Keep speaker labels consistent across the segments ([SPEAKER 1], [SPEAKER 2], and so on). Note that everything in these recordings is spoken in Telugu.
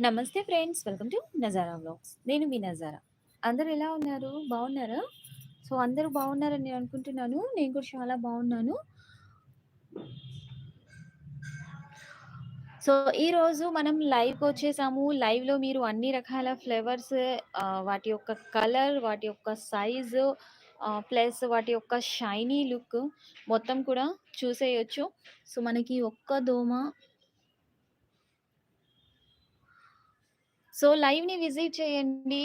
[SPEAKER 1] నమస్తే friends. Welcome to Nazara vlogs. నేను మీ నజారా. అందరు ఎలా ఉన్నారు? బాగున్నారా? సో, అందరూ బాగున్నారని నేను అనుకుంటున్నాను. నేను కూడా చాలా బాగున్నాను. సో, ఈరోజు మనం లైవ్‌కొచ్చేసాము. లైవ్‌లో మీరు అన్ని రకాల ఫ్లేవర్స్ వాటి యొక్క కలర్, వాటి యొక్క సైజు ప్లస్ వాటి యొక్క షైనీ లుక్ మొత్తం కూడా చూసేయొచ్చు. సో, మనకి ఒక్క దోమ సో, లైవ్‌ని విజిట్ చేయండి.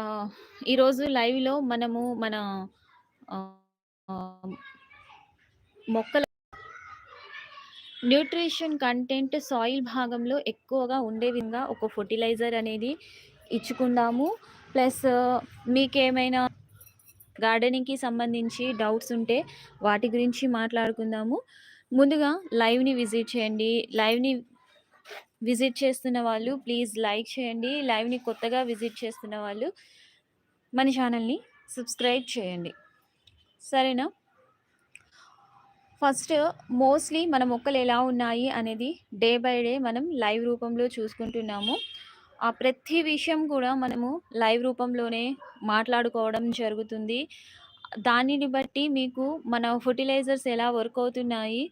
[SPEAKER 1] ఆహ్, ఈరోజు లైవ్‌లో మనము మన ఆహ్, మొక్కల న్యూట్రిషన్ కంటెంట్ సాయిల్ భాగంలో ఎక్కువగా ఉండే విధంగా ఒక ఫర్టిలైజర్ అనేది ఇచ్చుకుందాము. ప్లస్ మీకేమైనా గార్డెనింగ్‌కి సంబంధించి డౌట్స్ ఉంటే వాటి గురించి మాట్లాడుకుందాము. ముందుగా లైవ్‌ని విజిట్ చేయండి. లైవ్‌ని విజిట్ చేస్తున్న వాళ్ళు ప్లీజ్ లైక్ చేయండి. లైవ్‌ని కొత్తగా విజిట్ చేస్తున్న వాళ్ళు మన ఛానల్‌ని సబ్స్క్రైబ్ చేయండి. సరేనా? ఫస్ట్ మోస్ట్‌లీ మన మొక్కలు ఎలా ఉన్నాయి అనేది డే బై డే మనం లైవ్ రూపంలో చూసుకుంటున్నాము. ఆ ప్రతి విషయం కూడా మనము లైవ్ రూపంలోనే మాట్లాడుకోవడం జరుగుతుంది. దానిని బట్టి మీకు మన ఫెర్టిలైజర్స్ ఎలా వర్క్ అవుతున్నాయి,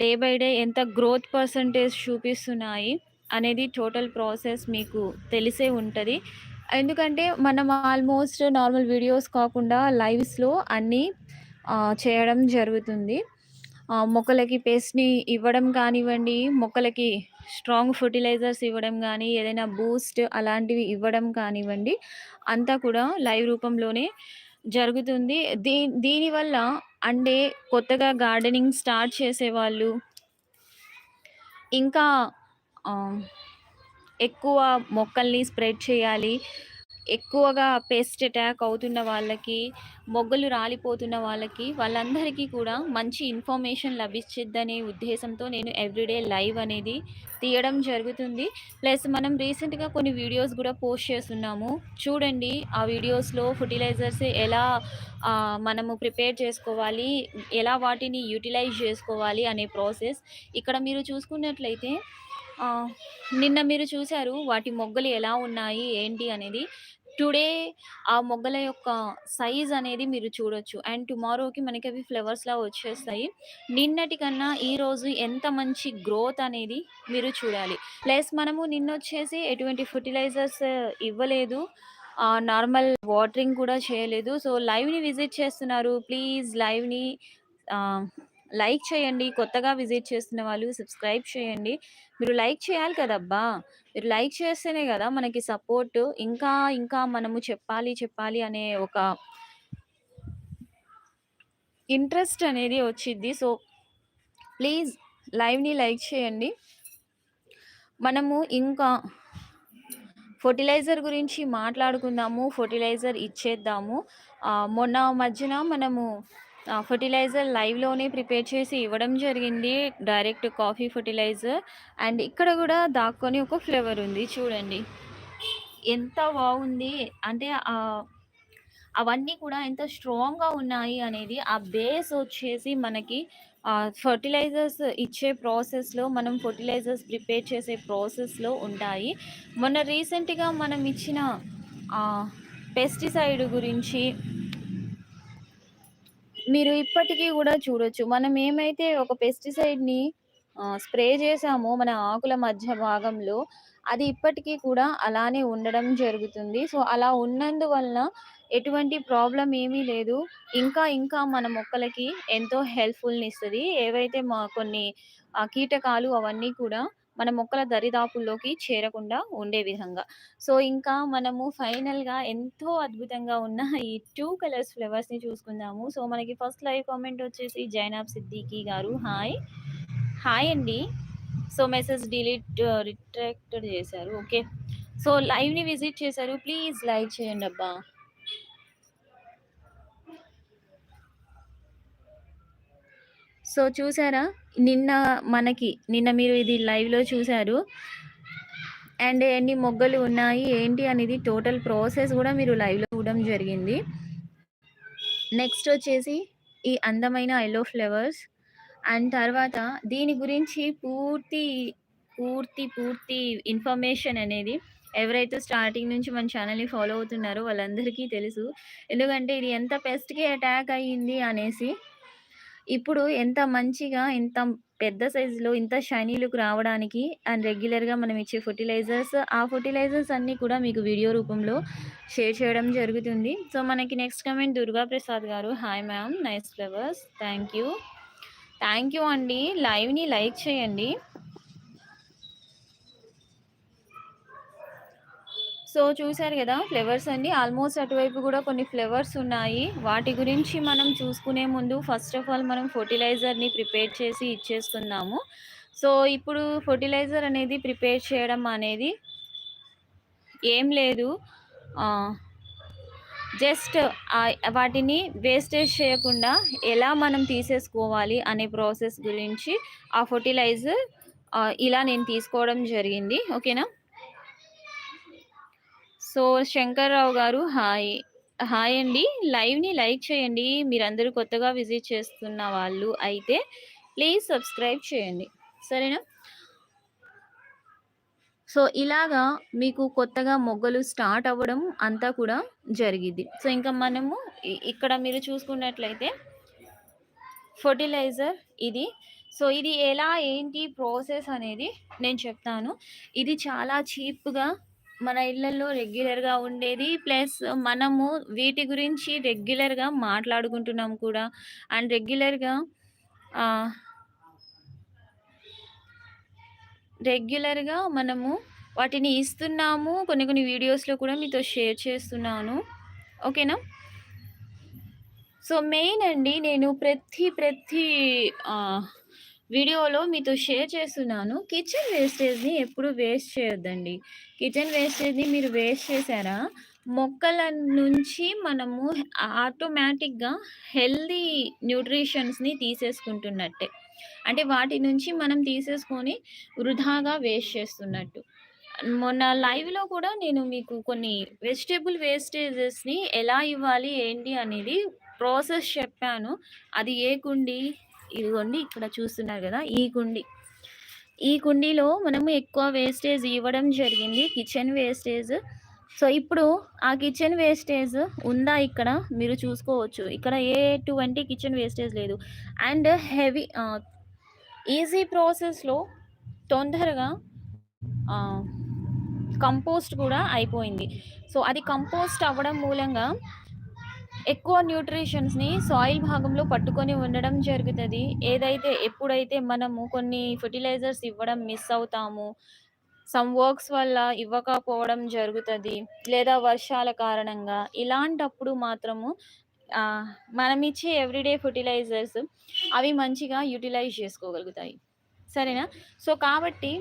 [SPEAKER 1] డే బై డే ఎంత గ్రోత్ పర్సెంటేజ్ చూపిస్తున్నాయి అనేది టోటల్ ప్రాసెస్ మీకు తెలిసే ఉంటుంది ఎందుకంటే మనం ఆల్మోస్ట్ నార్మల్ వీడియోస్ కాకుండా లైవ్స్‌లో అన్నీ చేయడం జరుగుతుంది. మొక్కలకి పేస్ట్‌ని ఇవ్వడం కానివ్వండి, మొక్కలకి స్ట్రాంగ్ ఫెర్టిలైజర్స్ ఇవ్వడం కానీ ఏదైనా బూస్ట్ అలాంటివి ఇవ్వడం కానివ్వండి, అంతా కూడా లైవ్ రూపంలోనే జరుగుతుంది. దీ దీనివల్ల అంటే కొత్తగా గార్డెనింగ్ స్టార్ట్ చేసేవాళ్ళు ఇంకా ఆహ్, ఎక్కువ మొక్కల్ని స్ప్రెడ్ చేయాలి. ఎక్కువగా పెస్ట్ అటాక్ అవుతున్న వాళ్ళకి, మొగ్గలు రాలిపోతున్న వాళ్ళకి, వాళ్ళందరికీ కూడా మంచి ఇన్ఫర్మేషన్ లభించిద్దనే ఉద్దేశంతో నేను ఎవ్రీడే లైవ్ అనేది తీయడం జరుగుతుంది. ప్లస్ మనం రీసెంట్‌గా కొన్ని వీడియోస్ కూడా పోస్ట్ చేస్తున్నాము. చూడండి. ఆ వీడియోస్‌లో ఫర్టిలైజర్స్ ఎలా మనము ప్రిపేర్ చేసుకోవాలి, ఎలా వాటిని యుటిలైజ్ చేసుకోవాలి అనే ప్రాసెస్. ఇక్కడ మీరు చూసుకున్నట్లయితే నిన్న మీరు చూశారు వాటి మొగ్గలు ఎలా ఉన్నాయి, ఏంటి అనేది. టుడే ఆ మొగ్గల యొక్క సైజ్ అనేది మీరు చూడొచ్చు. అండ్ టుమారోకి మనకి అవి ఫ్లవర్స్‌లా వచ్చేస్తాయి. నిన్నటి కన్నా ఈరోజు ఎంత మంచి గ్రోత్ అనేది మీరు చూడాలి. ప్లస్ మనము నిన్న వచ్చేసి ఎటువంటి ఫర్టిలైజర్స్ ఇవ్వలేదు. నార్మల్ వాటరింగ్ కూడా చేయలేదు. సో, లైవ్‌ని విజిట్ చేస్తున్నారు. ప్లీజ్ లైవ్‌ని లైక్ చేయండి. కొత్తగా విజిట్ చేస్తున్న వాళ్ళు సబ్స్క్రైబ్ చేయండి. మీరు లైక్ చేయాలి కదబ్బా! మీరు లైక్ చేస్తేనే కదా మనకి సపోర్ట్. ఇంకా ఇంకా మనము చెప్పాలి, చెప్పాలి అనే ఒక ఇంట్రెస్ట్ అనేది వచ్చిద్ది. సో, ప్లీజ్ లైవ్‌ని లైక్ చేయండి. మనము ఇంకా ఫర్టిలైజర్ గురించి మాట్లాడుకుందాము. ఫర్టిలైజర్ ఇచ్చేద్దాము. మొన్న మధ్యన మనము ఫెర్టిలైజర్ లైవ్‌లోనే ప్రిపేర్ చేసి ఇవ్వడం జరిగింది. డైరెక్ట్ కాఫీ ఫర్టిలైజర్ అండ్ ఇక్కడ కూడా దాక్కొని ఒక ఫ్లేవర్ ఉంది చూడండి. ఎంత బాగుంది. అంటే అవన్నీ కూడా ఎంత స్ట్రాంగ్‌గా ఉన్నాయి అనేది ఆ బేస్ వచ్చేసి మనకి ఫర్టిలైజర్స్ ఫెర్టిలైజర్స్ ఇచ్చే ప్రాసెస్‌లో మనం ఫర్టిలైజర్స్ ప్రిపేర్ చేసే ప్రాసెస్‌లో ఉంటాయి. మొన్న రీసెంట్‌గా మనం ఇచ్చిన పెస్టిసైడ్ గురించి మీరు ఇప్పటికీ కూడా చూడొచ్చు. మనం ఏమైతే ఒక పెస్టిసైడ్‌ని ని స్ప్రే చేసామో మన ఆకుల మధ్య భాగంలో, అది ఇప్పటికీ కూడా అలానే ఉండడం జరుగుతుంది. సో, అలా ఉన్నందువలన ఎటువంటి ప్రాబ్లం ఏమీ లేదు. ఇంకా ఇంకా మన మొక్కలకి ఎంతో హెల్ప్ఫుల్ని ఇస్తుంది ఏవైతే మా కొన్ని కీటకాలు అవన్నీ కూడా మన మొక్కల దరిదాపుల్లోకి చేరకుండా ఉండే విధంగా. సో, ఇంకా మనము ఫైనల్‌గా ఎంతో అద్భుతంగా ఉన్న ఈ టూ కలర్స్ ఫ్లవర్స్‌ని చూసుకుందాము. సో, మనకి ఫస్ట్ లైవ్ కామెంట్ వచ్చేసి జైనాబ్ సిద్దికి గారు హాయ్. హాయ్ అండి. సో, మెసేజ్ డిలీట్ రిట్రాక్టెడ్ చేశారు. ఓకే. సో, లైవ్‌ని విజిట్ చేశారు. ప్లీజ్ లైక్ చేయండబ్బా! సో, చూసారా? నిన్న మనకి నిన్న మీరు ఇది లైవ్‌లో చూశారు అండ్ ఎన్ని మొగ్గలు ఉన్నాయి, ఏంటి అనేది టోటల్ ప్రాసెస్ కూడా మీరు లైవ్‌లో చూడడం జరిగింది. నెక్స్ట్ వచ్చేసి ఈ అందమైన ఎల్లో ఫ్లవర్స్. అండ్ తర్వాత దీని గురించి పూర్తి పూర్తి, పూర్తి ఇన్ఫర్మేషన్ అనేది ఎవరైతే స్టార్టింగ్ నుంచి మన ఛానల్ని ఫాలో అవుతున్నారో వాళ్ళందరికీ తెలుసు. ఎందుకంటే ఇది ఎంత పెస్ట్‌కి అటాక్ అయ్యింది అనేసి. ఇప్పుడు ఎంత మంచిగా ఇంత పెద్ద సైజులో ఇంత షైనీ లుక్ రావడానికి అండ్ రెగ్యులర్‌గా మనం ఇచ్చే ఫర్టిలైజర్స్ ఆ ఫర్టిలైజర్స్ అన్నీ కూడా మీకు వీడియో రూపంలో షేర్ చేయడం జరుగుతుంది. సో, మనకి నెక్స్ట్ కమెంట్ దుర్గా ప్రసాద్ గారు. Hi ma'am nice flowers. Thank you. Thank you అండి. లైవ్‌ని లైక్ చేయండి. సో, చూసారు కదా ఫ్లేవర్స్ అండి. ఆల్మోస్ట్ అటువైపు కూడా కొన్ని ఫ్లేవర్స్ ఉన్నాయి. వాటి గురించి మనం చూసుకునే ముందు ఫస్ట్ ఆఫ్ ఆల్ మనం ఫర్టిలైజర్ని ప్రిపేర్ చేసి ఇచ్చేసుకుందాము. సో, ఇప్పుడు ఫర్టిలైజర్ అనేది ప్రిపేర్ చేయడం అనేది ఏం లేదు. జస్ట్ వాటిని వేస్టేజ్ చేయకుండా ఎలా మనం తీసేసుకోవాలి అనే ప్రాసెస్ గురించి ఆ ఫర్టిలైజర్ ఇలా నేను తీసుకోవడం జరిగింది. ఓకేనా? సో, శంకర్‌రావు గారు హాయ్. హాయ్ అండి. లైవ్‌ని లైక్ చేయండి. మీరందరూ కొత్తగా విజిట్ చేస్తున్న వాళ్ళు అయితే ప్లీజ్ సబ్స్క్రైబ్ చేయండి. సరేనా? సో, ఇలాగా మీకు కొత్తగా మొగ్గలు స్టార్ట్ అవ్వడం అంతా కూడా జరిగింది సో, ఇంకా మనము ఇక్కడ మీరు చూసుకున్నట్లయితే ఫర్టిలైజర్ ఇది. సో, ఇది ఎలా ఏంటి ప్రాసెస్ అనేది నేను చెప్తాను. ఇది చాలా చీప్‌గా మన ఇళ్ళలో రెగ్యులర్‌గా ఉండేది. ప్లస్ మనము వీటి గురించి రెగ్యులర్‌గా మాట్లాడుకుంటున్నాం కూడా. అండ్ రెగ్యులర్‌గా రెగ్యులర్‌గా మనము వాటిని ఇస్తున్నాము. కొన్ని కొన్ని వీడియోస్‌లో కూడా మీతో షేర్ చేస్తున్నాను. ఓకేనా? సో, మెయిన్ అండి నేను ప్రతి ప్రతి వీడియోలో మీతో షేర్ చేస్తున్నాను. కిచెన్ వేస్టేజ్‌ని ఎప్పుడు వేస్ట్ చేయొద్దండి. కిచెన్ వేస్టేజ్‌ని మీరు వేస్ట్ చేశారా, మొక్కల నుంచి మనము ఆటోమేటిక్‌గా హెల్తీ న్యూట్రిషన్స్‌ని తీసేసుకుంటున్నట్టే. అంటే వాటి నుంచి మనం తీసేసుకొని వృధాగా వేస్ట్ చేస్తున్నట్టు. మొన్న లైవ్‌లో కూడా నేను మీకు కొన్ని వెజిటేబుల్ వేస్టేజెస్‌ని ఎలా ఇవ్వాలి ఏంటి అనేది ప్రాసెస్ చెప్పాను. అది ఏ ఇదిగోండి ఇక్కడ చూస్తున్నారు కదా ఈ కుండీ. ఈ కుండీలో మనము ఎక్కువ వేస్టేజ్ ఇవ్వడం జరిగింది. Kitchen wastage. సో, ఇప్పుడు ఆ కిచెన్ వేస్టేజ్ ఉందా ఇక్కడ మీరు చూసుకోవచ్చు. ఇక్కడ ఏ ఎటువంటి కిచెన్ వేస్టేజ్ లేదు. అండ్ హెవీ ఈజీ ప్రాసెస్‌లో తొందరగా కంపోస్ట్ కూడా అయిపోయింది. సో, అది కంపోస్ట్ అవ్వడం మూలంగా ఎక్కువ న్యూట్రిషన్స్‌ని సాయిల్ భాగంలో పట్టుకొని ఉండడం జరుగుతుంది ఏదైతే ఎప్పుడైతే మనము కొన్ని ఫెర్టిలైజర్స్ ఇవ్వడం మిస్ అవుతామో, సమ్ వర్క్స్ వల్ల ఇవ్వకపోవడం జరుగుతుంది లేదా వర్షాల కారణంగా ఇలాంటప్పుడు మాత్రము మనం ఇచ్చే ఎవ్రీడే ఫెర్టిలైజర్స్ అవి మంచిగా యుటిలైజ్ చేసుకోగలుగుతాయి. సరేనా? సో, కాబట్టి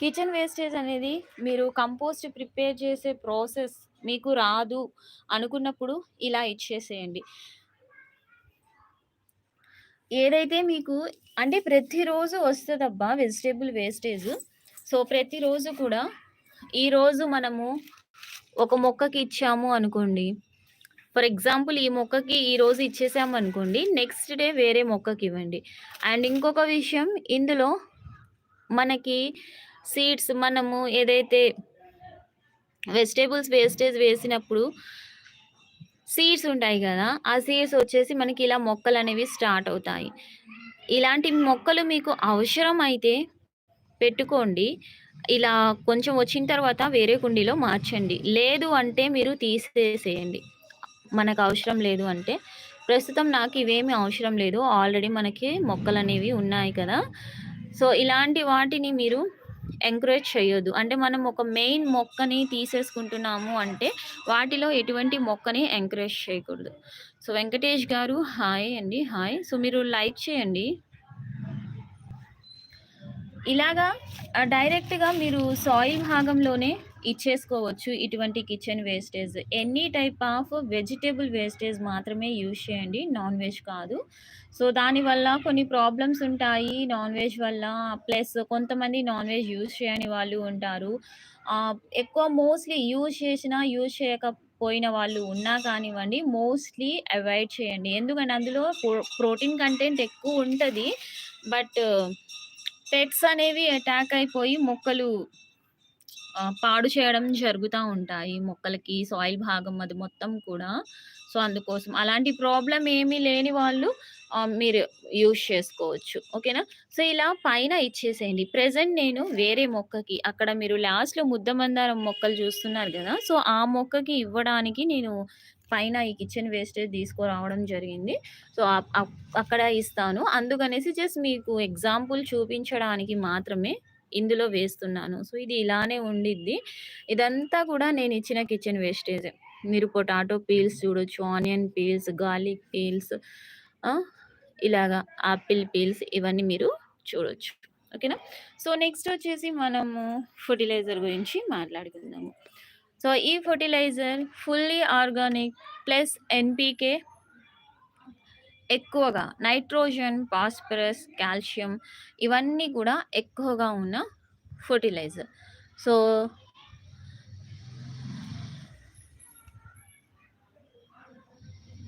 [SPEAKER 1] కిచెన్ వేస్టేజ్ అనేది మీరు కంపోస్ట్ ప్రిపేర్ చేసే ప్రాసెస్ మీకు రాదు అనుకున్నప్పుడు ఇలా ఇచ్చేసేయండి. ఏదైతే మీకు అంటే ప్రతిరోజు వస్తుందబ్బా వెజిటేబుల్ వేస్టేజ్. సో, ప్రతిరోజు కూడా ఈరోజు మనము ఒక మొక్కకి ఇచ్చాము అనుకోండి. ఫర్ ఎగ్జాంపుల్ ఈ మొక్కకి ఈరోజు ఇచ్చేసామనుకోండి. నెక్స్ట్ డే వేరే మొక్కకి ఇవ్వండి అండ్ ఇంకొక విషయం ఇందులో మనకి సీడ్స్ మనము ఏదైతే వెజిటేబుల్స్ వేస్టేజ్ వేసినప్పుడు సీడ్స్ ఉంటాయి కదా ఆ సీడ్స్ వచ్చేసి మనకి ఇలా మొక్కలు అనేవి స్టార్ట్ అవుతాయి. ఇలాంటి మొక్కలు మీకు అవసరం అయితే పెట్టుకోండి. ఇలా కొంచెం వచ్చిన తర్వాత వేరే కుండీలో మార్చండి. లేదు అంటే మీరు తీసేసేయండి. మనకు అవసరం లేదు అంటే. ప్రస్తుతం నాకు ఇవేమి అవసరం లేదు. ఆల్రెడీ మనకి మొక్కలు అనేవి ఉన్నాయి కదా! సో, ఇలాంటి వాటిని మీరు ఎంకరేజ్ చేయొద్దు. అంటే మనం ఒక మెయిన్ మొక్కని తీసేసుకుంటున్నాము అంటే వాటిలో ఎటువంటి మొక్కని ఎంకరేజ్ చేయకూడదు. సో, వెంకటేష్ గారు హాయ్ అండి. హాయ్. సో, మీరు లైక్ చేయండి. ఇలాగా డైరెక్ట్‌గా మీరు సాయిల్ భాగంలోనే ఇచ్చేసుకోవచ్చు ఇటువంటి kitchen wastage. Any type of vegetable wastage మాత్రమే యూజ్ చేయండి. నాన్ వెజ్ కాదు. సో, దానివల్ల కొన్ని ప్రాబ్లమ్స్ ఉంటాయి. నాన్ వెజ్ వల్ల ప్లస్ కొంతమంది నాన్ వెజ్ యూజ్ చేయని వాళ్ళు ఉంటారు. ఎక్కువ మోస్ట్‌లీ యూజ్ చేసినా, యూజ్ చేయకపోయిన వాళ్ళు ఉన్నా కానివ్వండి మోస్ట్‌లీ అవాయిడ్ చేయండి. ఎందుకంటే అందులో ప్రో ప్రోటీన్ కంటెంట్ ఎక్కువ ఉంటుంది బట్ పెట్స్ అనేవి అటాక్ అయిపోయి మొక్కలు పాడు చేయడం జరుగుతూ ఉంటాయి. మొక్కలకి సాయిల్ భాగం అది మొత్తం కూడా. సో, అందుకోసం అలాంటి ప్రాబ్లం ఏమీ లేని వాళ్ళు మీరు యూజ్ చేసుకోవచ్చు. ఓకేనా? సో, ఇలా పైన ఇచ్చేసేయండి. ప్రెజెంట్ నేను వేరే మొక్కకి అక్కడ మీరు లాస్ట్‌లో ముద్ద మందారం మొక్కలు చూస్తున్నారు కదా సో, ఆ మొక్కకి ఇవ్వడానికి నేను పైన ఈ కిచెన్ వేస్టేజ్ తీసుకురావడం జరిగింది. సో, అక్కడ ఇస్తాను. అందుకనేసి జస్ట్ మీకు ఎగ్జాంపుల్ చూపించడానికి మాత్రమే ఇందులో వేస్తున్నాను. సో, ఇది ఇలానే ఉండిద్ది. ఇదంతా కూడా నేను ఇచ్చిన కిచెన్ వేస్టేజే. మీరు పొటాటో పీల్స్ చూడొచ్చు, ఆనియన్ పీల్స్, గార్లిక్ పీల్స్ ఇలాగా ఆపిల్ పీల్స్ ఇవన్నీ మీరు చూడొచ్చు. ఓకేనా? సో, నెక్స్ట్ వచ్చేసి మనము ఫర్టిలైజర్ గురించి మాట్లాడుకుందాము. సో, ఈ fertilizer fully organic plus NPK ఎక్కువగా నైట్రోజన్, ఫాస్ఫరస్, కాల్షియం ఇవన్నీ కూడా ఎక్కువగా ఉన్న ఫర్టిలైజర్ సో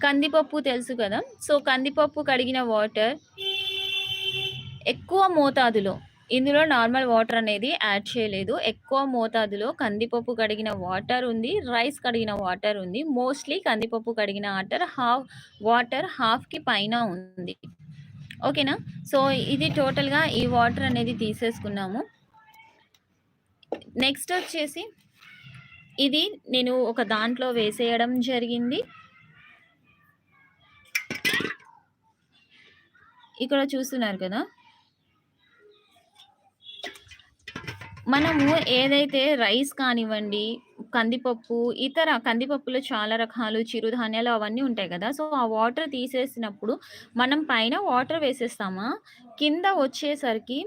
[SPEAKER 1] కందిపప్పు తెలుసు కదా! సో, కందిపప్పు కడిగిన వాటర్ ఎక్కువ మోతాదులో ఇందులో నార్మల్ వాటర్ అనేది యాడ్ చేయలేదు. ఎక్కువ మోతాదులో కందిపప్పు కడిగిన వాటర్ ఉంది. రైస్ కడిగిన వాటర్ ఉంది. మోస్ట్‌లీ కందిపప్పు కడిగిన వాటర్ హాఫ్ వాటర్ హాఫ్‌కి పైన ఉంది. ఓకేనా? సో, ఇది టోటల్‌గా ఈ వాటర్ అనేది తీసేసుకున్నాము. నెక్స్ట్ వచ్చేసి ఇది నేను ఒక దాంట్లో వేసేయడం జరిగింది. ఇక్కడ చూస్తున్నారు కదా! మనము ఏదైతే రైస్ కానివ్వండి, కందిపప్పు, ఇతర కందిపప్పులో చాలా రకాలు చిరుధాన్యాలు అవన్నీ ఉంటాయి కదా! సో, ఆ వాటర్ తీసేసినప్పుడు మనం పైన వాటర్ వేసేస్తామా, కింద వచ్చేసరికి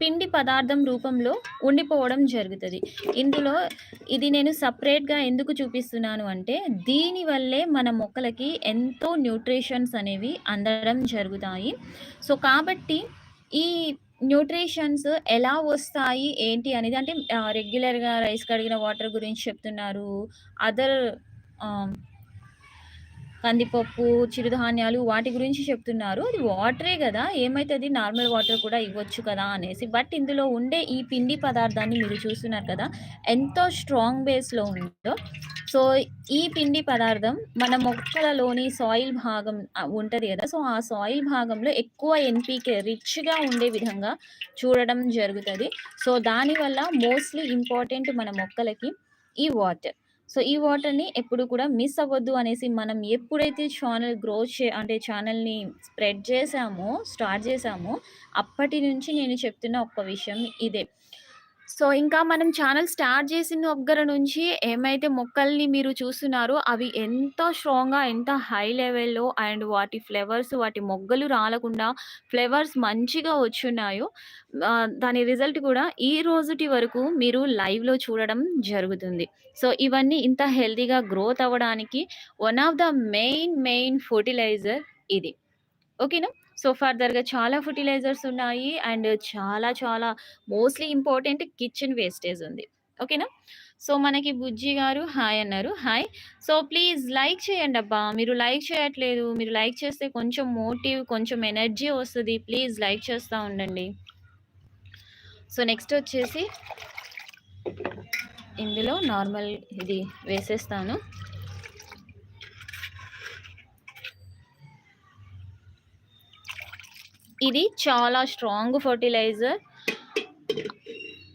[SPEAKER 1] పిండి పదార్థం రూపంలో ఉండిపోవడం జరుగుతుంది ఇందులో ఇది నేను సపరేట్గా ఎందుకు చూపిస్తున్నాను అంటే, దీనివల్లే మన మొక్కలకి ఎంతో న్యూట్రిషన్స్ అనేవి అందడం జరుగుతాయి. సో, కాబట్టి ఈ న్యూట్రిషన్స్ ఎలా వస్తాయి, ఏంటి అనేది అంటే రెగ్యులర్‌గా రైస్ కడిగిన వాటర్ గురించి చెప్తున్నారు. అదర్ కందిపప్పు, చిరుధాన్యాలు వాటి గురించి చెప్తున్నారు. అది వాటరే కదా ఏమవుతుంది నార్మల్ వాటర్ కూడా ఇవ్వచ్చు కదా! అనేసి. బట్ ఇందులో ఉండే ఈ పిండి పదార్థాన్ని మీరు చూస్తున్నారు కదా! ఎంతో స్ట్రాంగ్ బేస్‌లో ఉందో. సో, ఈ పిండి పదార్థం మన మొక్కలలోని సాయిల్ భాగం ఉంటుంది కదా సో, ఆ సాయిల్ భాగంలో ఎక్కువ ఎన్‌పీకే రిచ్‌గా ఉండే విధంగా చూడడం జరుగుతుంది సో, దానివల్ల మోస్ట్‌లీ ఇంపార్టెంట్ మన మొక్కలకి ఈ వాటర్. సో, ఈ వాటర్‌ని ఎప్పుడు కూడా మిస్ అవ్వద్దు అనేసి మనం ఎప్పుడైతే ఛానల్ గ్రో చే అంటే ఛానల్ని స్ప్రెడ్ చేసామో స్టార్ట్ చేసామో అప్పటి నుంచి నేను చెప్తున్న ఒక్క విషయం ఇదే. సో, ఇంకా మనం ఛానల్ స్టార్ట్ చేసిన దగ్గర నుంచి ఏమైతే మొక్కల్ని మీరు చూస్తున్నారో అవి ఎంత స్ట్రాంగ్‌గా, ఎంత హై లెవెల్‌లో అండ్ వాటి ఫ్లేవర్స్ వాటి మొగ్గలు రాలకుండా ఫ్లేవర్స్ మంచిగా వచ్చున్నాయో దాని రిజల్ట్ కూడా ఈ రోజుటి వరకు మీరు లైవ్‌లో చూడడం జరుగుతుంది. సో, ఇవన్నీ ఇంత హెల్తీగా గ్రోత్ అవ్వడానికి one of the main, main fertilizer ఇది. ఓకేనా? సో, ఫర్దర్‌గా చాలా ఫర్టిలైజర్స్ ఉన్నాయి. అండ్ చాలా చాలా మోస్ట్‌లీ ఇంపార్టెంట్ కిచెన్ వేస్టేజ్ ఉంది. ఓకేనా? సో, మనకి బుజ్జి గారు హాయ్ అన్నారు. హాయ్. సో, ప్లీజ్ లైక్ చేయండబ్బా! మీరు లైక్ చేయట్లేదు. మీరు లైక్ చేస్తే కొంచెం మోటివ్, కొంచెం ఎనర్జీ వస్తుంది ప్లీజ్ లైక్ చేస్తూ ఉండండి. సో, నెక్స్ట్ వచ్చేసి ఇందులో నార్మల్ ఇది వేసేస్తాను. ఇది చాలా స్ట్రాంగ్ ఫర్టిలైజర్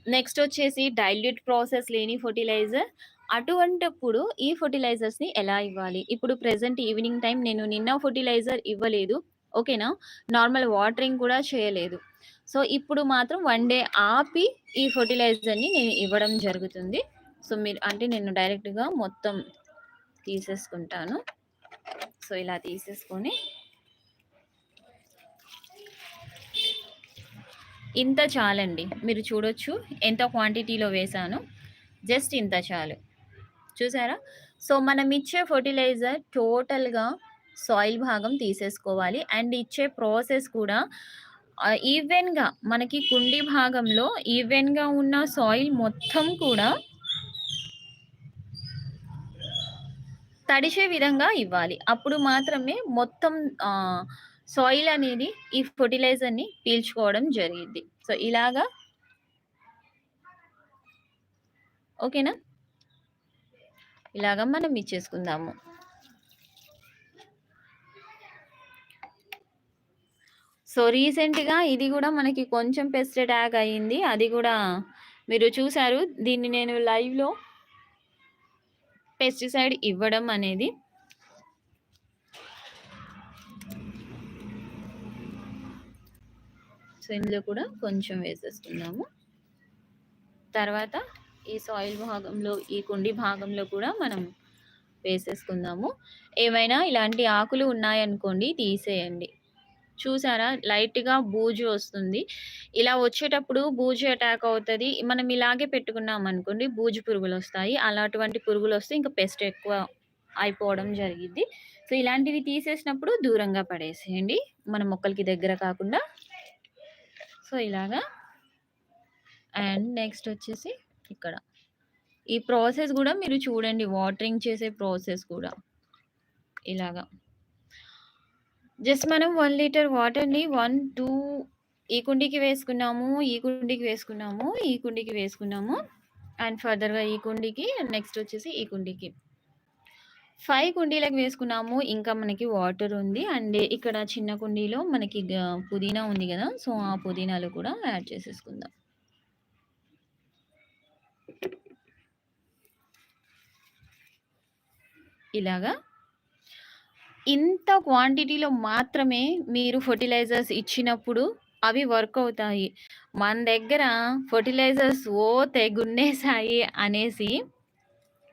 [SPEAKER 1] నెక్స్ట్ వచ్చేసి డైల్యూట్ ప్రాసెస్ లేని ఫెర్టిలైజర్. అటువంటప్పుడు ఈ ఫర్టిలైజర్స్ని ఎలా ఇవ్వాలి? ఇప్పుడు ప్రెసెంట్ ఈవినింగ్ టైం నేను నిన్న ఫర్టిలైజర్ ఇవ్వలేదు. ఓకేనా? నార్మల్ వాటరింగ్ కూడా చేయలేదు. సో, ఇప్పుడు మాత్రం వన్ డే ఆపి ఈ ఫర్టిలైజర్ని నేను ఇవ్వడం జరుగుతుంది. సో, మీరు అంటే నేను డైరెక్ట్‌గా మొత్తం తీసేసుకుంటాను. సో, ఇలా తీసేసుకొని ఇంత చాలండి. మీరు చూడొచ్చు ఎంత క్వాంటిటీలో వేసాను జస్ట్ ఇంత చాలు. చూసారా? సో, మనం ఇచ్చే ఫర్టిలైజర్ టోటల్‌గా సాయిల్ భాగం తీసేసుకోవాలి. అండ్ ఇచ్చే ప్రాసెస్ కూడా ఈవెన్‌గా మనకి కుండీ భాగంలో ఈవెన్‌గా ఉన్న సాయిల్ మొత్తం కూడా తడిచే విధంగా ఇవ్వాలి. అప్పుడు మాత్రమే మొత్తం సాయిల్ అనేది ఈ ఫర్టిలైజర్‌ని పీల్చుకోవడం జరిగింది సో, ఇలాగా ఓకేనా? ఇలాగ మనం ఇచ్చేసుకుందాము. సో, రీసెంట్‌గా ఇది కూడా మనకి కొంచెం పెస్ట్ అటాక్ అయింది. అది కూడా మీరు చూసారు. దీన్ని నేను లైవ్‌లో పెస్టిసైడ్ ఇవ్వడం అనేది. సో, ఇందులో కూడా కొంచెం వేసేసుకుందాము. తర్వాత ఈ సాయిల్ భాగంలో, ఈ కుండీ భాగంలో కూడా మనం వేసేసుకుందాము. ఏమైనా ఇలాంటి ఆకులు ఉన్నాయనుకోండి తీసేయండి. చూసారా? లైట్‌గా బూజు వస్తుంది. ఇలా వచ్చేటప్పుడు బూజు అటాక్ అవుతుంది మనం ఇలాగే పెట్టుకున్నామనుకోండి బూజు పురుగులు వస్తాయి అలా పురుగులు వస్తే ఇంకా పెస్ట్ ఎక్కువ అయిపోవడం జరిగింది సో, ఇలాంటివి తీసేసినప్పుడు దూరంగా పడేసేయండి. మన మొక్కలకి దగ్గర కాకుండా. సో, ఇలాగా అండ్ నెక్స్ట్ వచ్చేసి ఇక్కడ. ఈ ప్రాసెస్ కూడా మీరు చూడండి. వాటరింగ్ చేసే ప్రాసెస్ కూడా. ఇలాగా. జస్ట్ మనం వన్ లీటర్ వాటర్‌ని 1, 2 ఈ కుండీకి వేసుకున్నాము, ఈ కుండీకి వేసుకున్నాము, ఈ కుండీకి వేసుకున్నాము. అండ్ ఫర్దర్‌గా ఈ కుండీకి, నెక్స్ట్ వచ్చేసి ఈ కుండీకి. ఫైవ్ కుండీలకు వేసుకున్నాము. ఇంకా మనకి వాటర్ ఉంది. అండ్ ఇక్కడ చిన్న కుండీలో మనకి పుదీనా ఉంది కదా సో, ఆ పుదీనాలో కూడా యాడ్ చేసేసుకుందాం. ఇలాగా. ఇంత క్వాంటిటీలో మాత్రమే మీరు ఫెర్టిలైజర్స్ ఇచ్చినప్పుడు అవి వర్క్ అవుతాయి. మన దగ్గర ఫెర్టిలైజర్స్ ఓ తెగున్నేసాయి అనేసి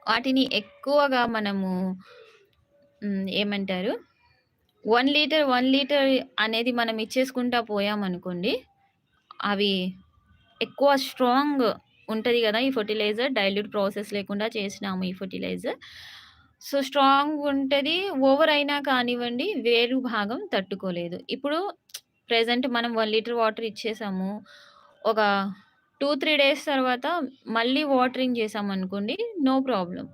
[SPEAKER 1] వాటిని ఎక్కువగా మనము ఏమంటారు? వన్ లీటర్, వన్ లీటర్ అనేది మనం ఇచ్చేసుకుంటా పోయామనుకోండి. అవి ఎక్కువ స్ట్రాంగ్ ఉంటుంది కదా ఈ ఫెర్టిలైజర్ డైల్యూట్ ప్రాసెస్ లేకుండా చేసినాము ఈ ఫెర్టిలైజర్. సో, స్ట్రాంగ్ ఉంటుంది ఓవర్ అయినా కానివ్వండి వేరు భాగం తట్టుకోలేదు. ఇప్పుడు ప్రజెంట్ మనం వన్ లీటర్ వాటర్ ఇచ్చేసాము. ఒక 2, 3 డేస్ తర్వాత మళ్ళీ వాటరింగ్ చేశామనుకోండి నో ప్రాబ్లమ్.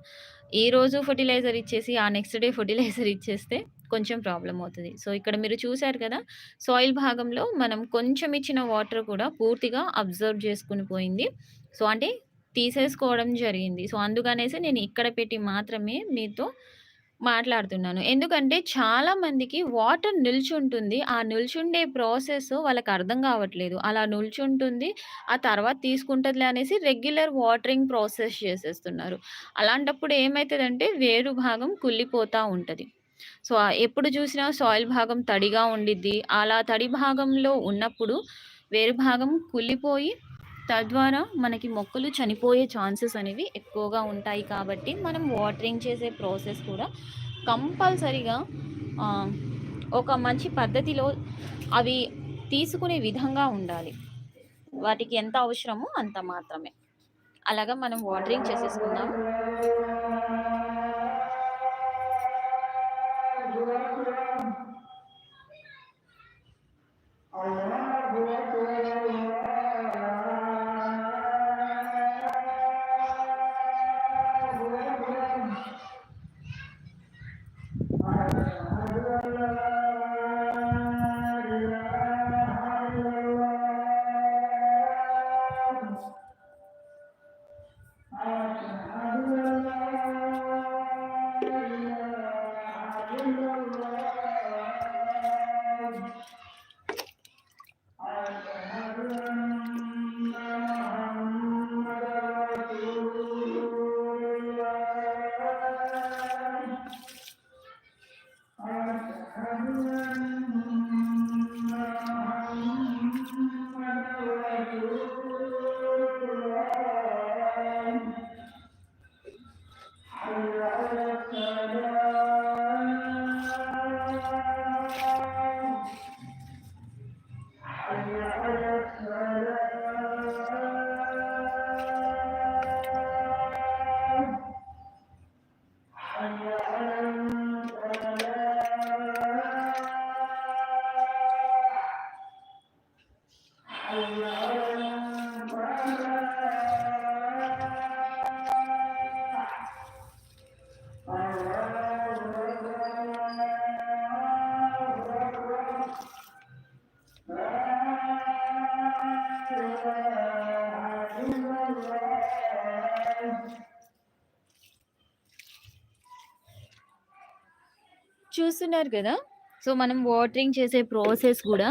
[SPEAKER 1] ఈరోజు ఫర్టిలైజర్ ఇచ్చేసి ఆ నెక్స్ట్ డే ఫర్టిలైజర్ ఇచ్చేస్తే కొంచెం ప్రాబ్లం అవుతుంది సో, ఇక్కడ మీరు చూసారు కదా! సాయిల్ భాగంలో మనం కొంచెం ఇచ్చిన వాటర్ కూడా పూర్తిగా అబ్జర్వ్ చేసుకుని పోయింది. సో, అంటే తీసేసుకోవడం జరిగింది. సో, అందుకనేసి నేను ఇక్కడ పెట్టి మాత్రమే మీతో మాట్లాడుతున్నాను. ఎందుకంటే చాలా మందికి వాటర్ నిల్చుంటుంది. ఆ నిల్చుండే ప్రాసెస్ వాళ్ళకి అర్థం కావట్లేదు. అలా నిల్చుంటుంది. ఆ తర్వాత తీసుకుంటుంది అనేసి రెగ్యులర్ వాటరింగ్ ప్రాసెస్ చేసేస్తున్నారు. అలాంటప్పుడు ఏమవుతుందంటే వేరు భాగం కుళ్ళిపోతూ ఉంటుంది సో, ఎప్పుడు చూసినా సాయిల్ భాగం తడిగా ఉండిద్ది. అలా తడి భాగంలో ఉన్నప్పుడు వేరు భాగం కుళ్ళిపోయి తద్వారా మనకి మొక్కలు చనిపోయే ఛాన్సెస్ అనేవి ఎక్కువగా ఉంటాయి కాబట్టి మనం వాటరింగ్ చేసే ప్రాసెస్ కూడా కంపల్సరిగా ఒక మంచి పద్ధతిలో అవి తీసుకునే విధంగా ఉండాలి. వాటికి ఎంత అవసరమో అంత మాత్రమే. అలాగా మనం వాటరింగ్ చేసేసుకుందాం. చూస్తున్నారు కదా! సో, మనం వాటరింగ్ చేసే ప్రాసెస్ కూడా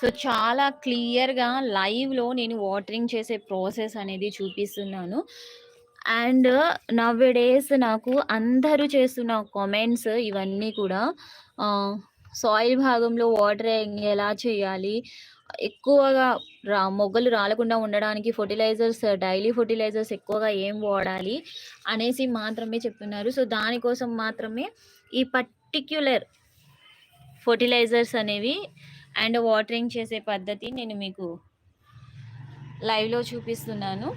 [SPEAKER 1] సో, చాలా క్లియర్‌గా లైవ్‌లో నేను వాటరింగ్ చేసే ప్రాసెస్ అనేది చూపిస్తున్నాను. అండ్ నవ్ డేస్ నాకు అందరూ చేస్తున్న కామెంట్స్ ఇవన్నీ కూడా సాయిల్ భాగంలో వాటరింగ్ ఎలా చేయాలి? ఎక్కువగా రా మొగ్గలు రాలకుండా ఉండడానికి ఫర్టిలైజర్స్ డైలీ ఫర్టిలైజర్స్ ఎక్కువగా ఏం వాడాలి? అనేసి మాత్రమే చెప్తున్నారు. సో, దానికోసం మాత్రమే ఈ పర్టిక్యులర్ ఫర్టిలైజర్స్ అనేవి అండ్ వాటరింగ్ చేసే పద్ధతి నేను మీకు లైవ్‌లో చూపిస్తున్నాను.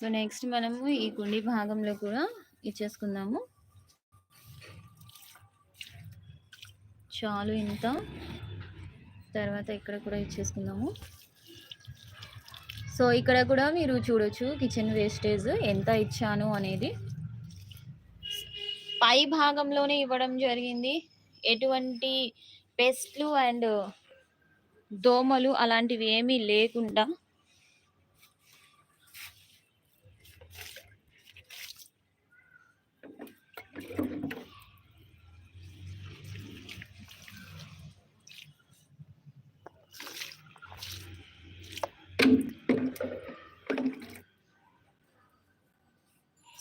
[SPEAKER 1] సో, నెక్స్ట్ మనము ఈ కుండీ భాగంలో కూడా ఇచ్చేసుకుందాము. చాలు ఇంత. తర్వాత ఇక్కడ కూడా ఇచ్చేసుకుందాము. సో, ఇక్కడ కూడా మీరు చూడొచ్చు కిచెన్ వేస్టేజ్ ఎంత ఇచ్చాను అనేది. పై భాగంలోనే ఇవ్వడం జరిగింది. ఎటువంటి పెస్ట్‌లు అండ్ దోమలు అలాంటివి ఏమీ లేకుండా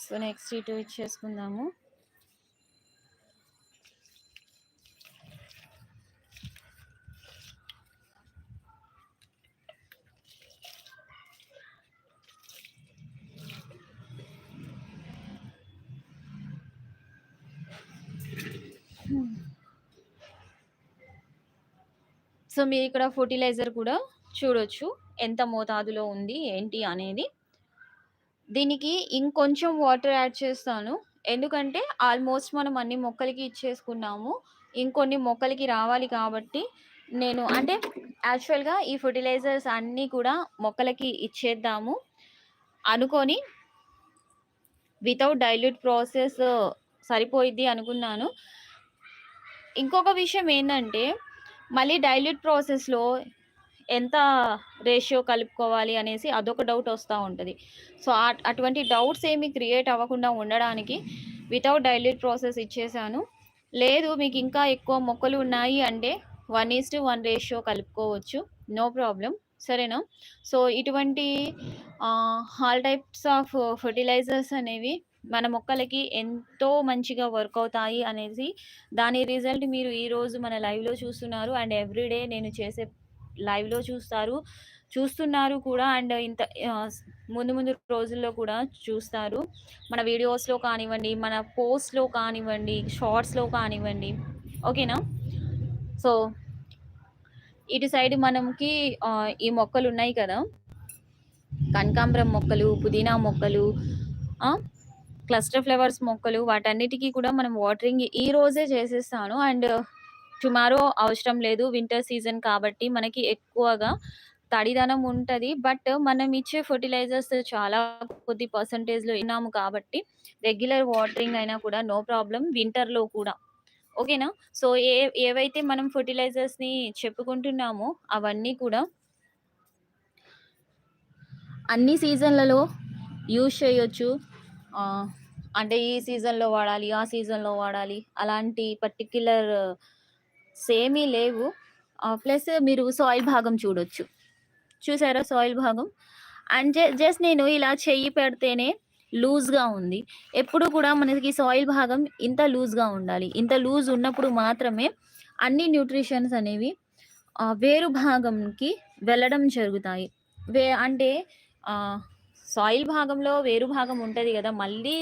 [SPEAKER 1] సో, నెక్స్ట్ ఇటు ఇచ్చేసుకుందాము. సో మీరు ఇక్కడ ఫర్టిలైజర్ కూడా చూడొచ్చు. ఎంత మోతాదులో ఉంది, ఏంటి అనేది. దీనికి ఇంకొంచెం వాటర్ యాడ్ చేస్తాను. ఎందుకంటే ఆల్మోస్ట్ మనం అన్ని మొక్కలకి ఇచ్చేసుకున్నాము. ఇంకొన్ని మొక్కలకి రావాలి కాబట్టి నేను అంటే యాక్చువల్‌గా ఈ ఫెర్టిలైజర్స్ అన్నీ కూడా మొక్కలకి ఇచ్చేద్దాము అనుకొని వితౌట్ డైల్యూట్ ప్రాసెస్ సరిపోయిద్ది అనుకున్నాను. ఇంకొక విషయం ఏంటంటే మళ్ళీ డైల్యూట్ ప్రాసెస్‌లో ఎంత రేషియో కలుపుకోవాలి అనేసి అదొక డౌట్ వస్తూ ఉంటుంది సో, అటువంటి డౌట్స్ ఏమి క్రియేట్ అవ్వకుండా ఉండడానికి వితౌట్ డైల్యూట్ ప్రాసెస్ ఇచ్చేసాను. లేదు మీకు ఇంకా ఎక్కువ మొక్కలు ఉన్నాయి అంటే 1:1 రేషియో కలుపుకోవచ్చు. నో ప్రాబ్లం సరేనా? సో, ఇటువంటి హాల్ ఆల్ టైప్స్ ఆఫ్ ఫర్టిలైజర్స్ అనేవి మన మొక్కలకి ఎంతో మంచిగా వర్క్ అవుతాయి అనేసి దాని రిజల్ట్ మీరు ఈరోజు మన లైవ్‌లో చూస్తున్నారు. అండ్ ఎవ్రీడే నేను చేసే లైవ్‌లో చూస్తారు. చూస్తున్నారు కూడా అండ్ ఇంత ముందు ముందు రోజుల్లో కూడా చూస్తారు. మన వీడియోస్‌లో కానివ్వండి, మన పోస్ట్‌లో కానివ్వండి, షార్ట్స్‌లో కానివ్వండి. ఓకేనా? సో, ఇటు సైడ్ మనకి ఈ మొక్కలు ఉన్నాయి కదా! కనకాంబరం మొక్కలు, పుదీనా మొక్కలు, క్లస్టర్ ఫ్లవర్స్ మొక్కలు వాటన్నిటికీ కూడా మనం వాటరింగ్ ఈ రోజే చేసేస్తాను. అండ్ టుమారో అవసరం లేదు. వింటర్ సీజన్ కాబట్టి మనకి ఎక్కువగా తడిదనం ఉంటుంది బట్ మనం ఇచ్చే ఫర్టిలైజర్స్ చాలా కొద్ది పర్సెంటేజ్‌లో ఇన్నాము కాబట్టి రెగ్యులర్ వాటరింగ్ అయినా కూడా నో ప్రాబ్లం వింటర్‌లో కూడా. ఓకేనా? సో, ఏ ఏవైతే మనం ఫర్టిలైజర్స్ని చెప్పుకుంటున్నామో అవన్నీ కూడా అన్ని సీజన్‌లలో యూజ్ చేయొచ్చు. అంటే ఈ సీజన్‌లో వాడాలి, ఆ సీజన్‌లో వాడాలి అలాంటి పర్టిక్యులర్ సేమీ లేవు. ప్లస్ మీరు సాయిల్ భాగం చూడొచ్చు. చూసారా సాయిల్ భాగం? అండ్ జస్ట్ నేను ఇలా చెయ్యి పెడితేనే లూజ్‌గా ఉంది. ఎప్పుడు కూడా మనకి సాయిల్ భాగం ఇంత లూజ్‌గా ఉండాలి. ఇంత లూజ్ ఉన్నప్పుడు మాత్రమే అన్ని న్యూట్రిషన్స్ అనేవి వేరు భాగంకి వెళ్ళడం జరుగుతాయి. వే అంటే సాయిల్ భాగంలో వేరు భాగం ఉంటుంది కదా మళ్ళీ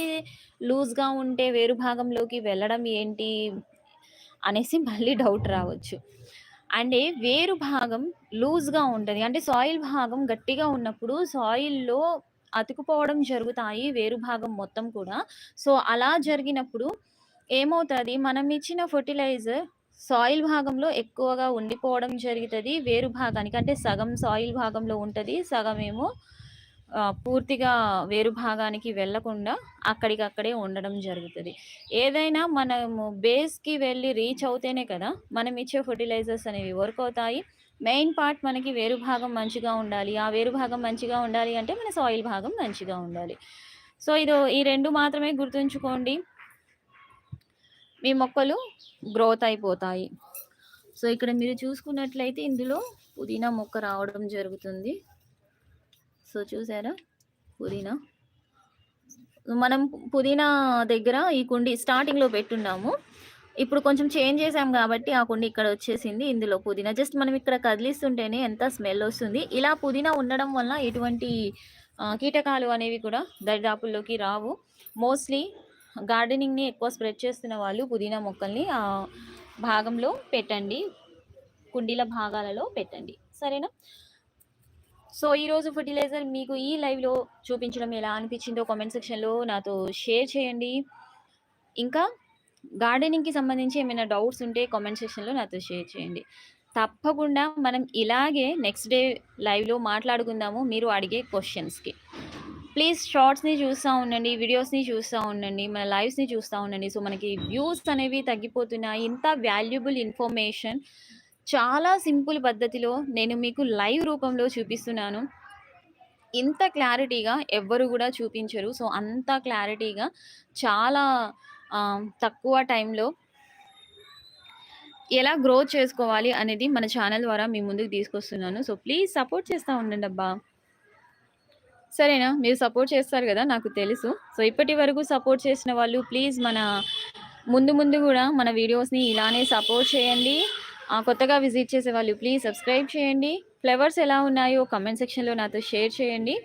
[SPEAKER 1] లూజ్‌గా ఉంటే వేరు భాగంలోకి వెళ్ళడం ఏంటి? అనేసి మళ్ళీ డౌట్ రావచ్చు. అంటే వేరు భాగం లూజ్‌గా ఉంటుంది అంటే సాయిల్ భాగం గట్టిగా ఉన్నప్పుడు సాయిల్‌లో అతుకుపోవడం జరుగుతాయి వేరు భాగం మొత్తం కూడా. సో, అలా జరిగినప్పుడు ఏమవుతుంది మనం ఇచ్చిన ఫెర్టిలైజర్ సాయిల్ భాగంలో ఎక్కువగా ఉండిపోవడం జరుగుతుంది వేరు భాగానికి అంటే సగం సాయిల్ భాగంలో ఉంటుంది సగమేమో ఏమో పూర్తిగా వేరు భాగానికి వెళ్ళకుండా అక్కడికక్కడే ఉండడం జరుగుతుంది ఏదైనా మనము బేస్‌కి వెళ్ళి రీచ్ అవుతేనే కదా! మనం ఇచ్చే ఫర్టిలైజర్స్ అనేవి వర్క్ అవుతాయి. మెయిన్ పార్ట్ మనకి వేరు భాగం మంచిగా ఉండాలి. ఆ వేరు భాగం మంచిగా ఉండాలి అంటే మన సాయిల్ భాగం మంచిగా ఉండాలి. సో, ఇదో ఈ రెండు మాత్రమే గుర్తుంచుకోండి. మీ మొక్కలు గ్రోత్ అయిపోతాయి. సో, ఇక్కడ మీరు చూసుకున్నట్లయితే ఇందులో పుదీనా మొక్క రావడం జరుగుతుంది. సో, చూసారా? పుదీనా. మనం పుదీనా దగ్గర ఈ కుండీ స్టార్టింగ్‌లో పెట్టున్నాము. ఇప్పుడు కొంచెం చేంజ్ చేసాం కాబట్టి ఆ కుండీ ఇక్కడ వచ్చేసింది. ఇందులో పుదీనా జస్ట్ మనం ఇక్కడ కదిలిస్తుంటేనే ఎంత స్మెల్ వస్తుంది. ఇలా పుదీనా ఉండడం వల్ల ఎటువంటి కీటకాలు అనేవి కూడా దరిదాపుల్లోకి రావు. మోస్ట్‌లీ గార్డెనింగ్‌ని ఎక్కువ స్ప్రెడ్ చేస్తున్న వాళ్ళు పుదీనా మొక్కల్ని ఆ భాగంలో పెట్టండి. కుండీల భాగాలలో పెట్టండి. సరేనా? సో, ఈరోజు ఫర్టిలైజర్ మీకు ఈ లైవ్‌లో చూపించడం ఎలా అనిపించిందో కామెంట్ సెక్షన్‌లో నాతో షేర్ చేయండి. ఇంకా గార్డెనింగ్‌కి సంబంధించి ఏమైనా డౌట్స్ ఉంటే కామెంట్ సెక్షన్‌లో నాతో షేర్ చేయండి. తప్పకుండా మనం ఇలాగే నెక్స్ట్ డే లైవ్‌లో మాట్లాడుకుందాము మీరు అడిగే క్వశ్చన్స్కి ప్లీజ్ షార్ట్స్‌ని చూస్తూ ఉండండి. వీడియోస్‌ని చూస్తూ ఉండండి. మన లైవ్స్‌ని చూస్తా ఉండండి. సో, మనకి వ్యూస్ అనేవి తగ్గిపోతున్నాయి. ఇంత వాల్యుబుల్ ఇన్ఫర్మేషన్ చాలా సింపుల్ పద్ధతిలో నేను మీకు లైవ్ రూపంలో చూపిస్తున్నాను. ఇంత క్లారిటీగా ఎవ్వరు కూడా చూపించరు. సో, అంత క్లారిటీగా చాలా తక్కువ టైంలో ఎలా గ్రో చేసుకోవాలి అనేది మన ఛానల్ ద్వారా మీ ముందుకు తీసుకొస్తున్నాను. సో, ప్లీజ్ సపోర్ట్ చేస్తా ఉండండబ్బా! సరేనా? మీరు సపోర్ట్ చేస్తారు కదా నాకు తెలుసు. సో, ఇప్పటి వరకు సపోర్ట్ చేసిన వాళ్ళు ప్లీజ్ మన ముందు ముందు కూడా మన వీడియోస్‌ని ఇలానే సపోర్ట్ చేయండి. కొత్తగా విజిట్ చేసే వాళ్ళు ప్లీజ్ సబ్స్క్రైబ్ చేయండి. ఫ్లవర్స్ ఎలా ఉన్నాయో కమెంట్ సెక్షన్‌లో నాతో షేర్ చేయండి.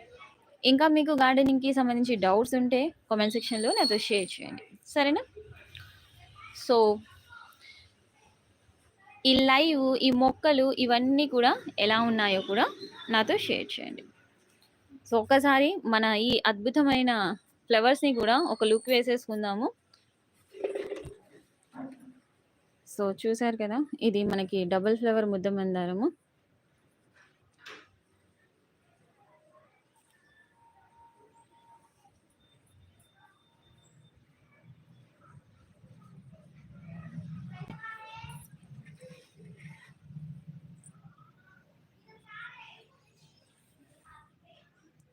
[SPEAKER 1] ఇంకా మీకు గార్డెనింగ్‌కి సంబంధించి డౌట్స్ ఉంటే కామెంట్ సెక్షన్‌లో నాతో షేర్ చేయండి. సరేనా? సో ఈ లైవ్, ఈ మొక్కలు ఇవన్నీ కూడా ఎలా ఉన్నాయో కూడా నాతో షేర్ చేయండి. సో, ఒక్కసారి మన ఈ అద్భుతమైన ఫ్లవర్స్‌ని కూడా ఒక లుక్ వేసేసుకుందాము. సో, చూసారు కదా! ఇది మనకి డబుల్ ఫ్లవర్ ముద్ద మందారము.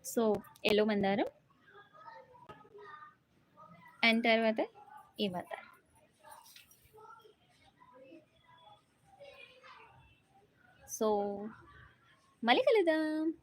[SPEAKER 1] సో, ఎల్లో మందారం. అండ్ తర్వాత ఈ మందారం. సో, మళ్ళీ కలుద్దాం.